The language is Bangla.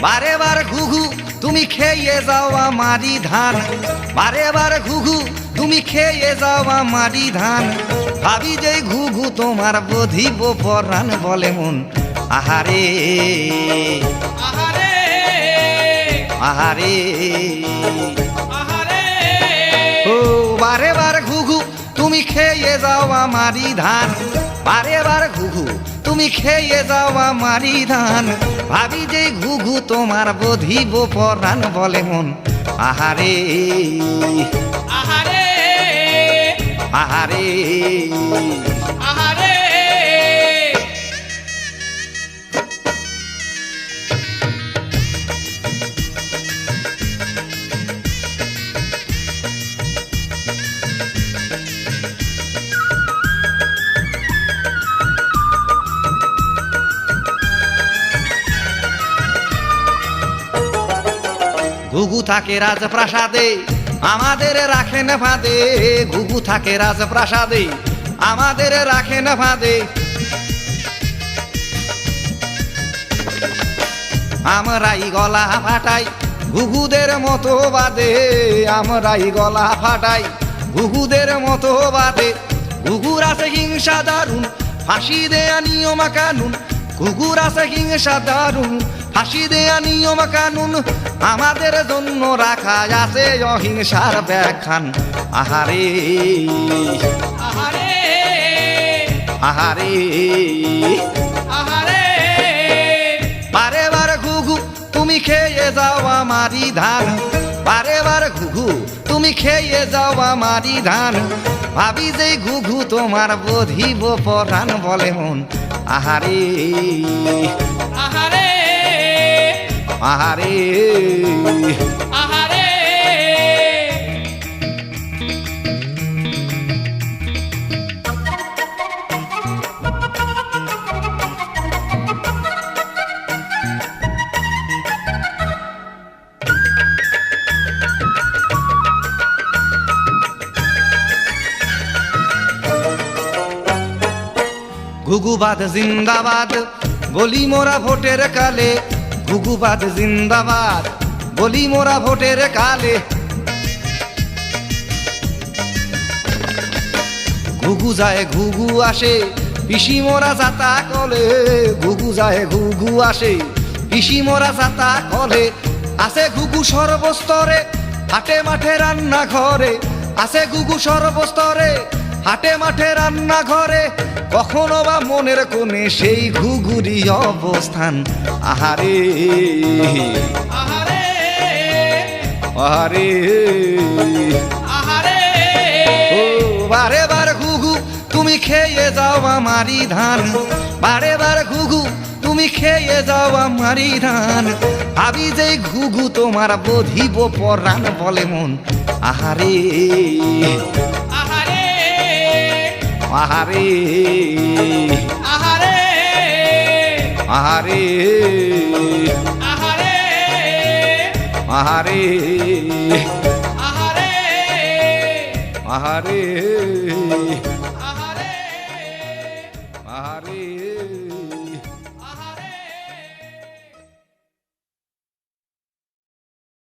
বারে বার ঘুঘু তুমি খেয়ে যাও আমারি ধান। বারে বার ঘুঘু তুমি খেয়ে যাও আমারি ধান। ভাবি যে ঘুঘু তোমার বধিব পরাণ বলে মন। আহারে আহারে আহারে। আহারে। ও বারে বার ঘুঘু তুমি খেয়ে যাও আমারি ধান। বারে বার ঘুঘু তুমি খেয়ে যাও আমারি ধান। ভাবি যে ঘুঘু তোমার বধিব পরাণ বলে মন। আহারে আহারে আহারে। আহারে। ঘুঘু থাকে রাজপ্রাসাদে, আমাদের রাখেন ফাঁদে। ঘুঘু থাকে রাজপ্রাসাদে, আমাদের রাখেন ফাঁদে। আমরাই গলা ফাটাই, ঘুঘুদের মতো বাদে। আমরাই গলা ফাটাই, ঘুঘুদের মতো বাদে। ঘুঘুর আছে হিংসা দারুণ, ফাঁসি দেয়া নিয়ম কানুন ঘুঘুর আছে হিংসা দারুণ ফাঁসি দেয়া নিয়ম কানুন আমাদের জন্য রাখা আছে অহিংসার ব্যাখ্যান। আহারে আহারে আহারে আহারে। বারে বার ঘুঘু তুমি খেয়ে যাও আমারি ধান। বারে বার ঘুঘু তুমি খেয়ে যাও আমারি ধান। ভাবি যে ঘুঘু তোমার বধিব পরাণ বলে মন। আহারে আহারে আহারে। ঘুঘুবাদ জিন্দাবাদ, বলি মোরা ভোটের কালে, ঘুঘুবাদ জিন্দাবাদ, বলি মোরা ভোটের কালে। ঘুঘু যায়, ঘুঘু আসে, পিসি মোরা যাতা কলে। ঘুঘু যায়, ঘুঘু আসে, পিসি মোরা যাতা কলে। আছে ঘুঘু সর্বস্তরে, হাটে মাঠে রান্না ঘরে আছে ঘুঘু সর্বস্তরে হাটে মাঠে রান্না ঘরে কখনো বা মনের কোণে সেই ঘুঘুরি অবস্থান। আহারে আহারে আহারে। আহারে। ও বারে বার ঘুঘু তুমি খেয়ে যাও আমারি ধান। বারে বার ঘুঘু তুমি খেয়ে যাও আমারি ধান। ভাবি যে ঘুঘু তোমার বধিব পরাণ বলে মন। আহারে আহারে। আহারে। আহারে। আহারে। আহারে। আহারে। আহারে। আহারে। আহারে।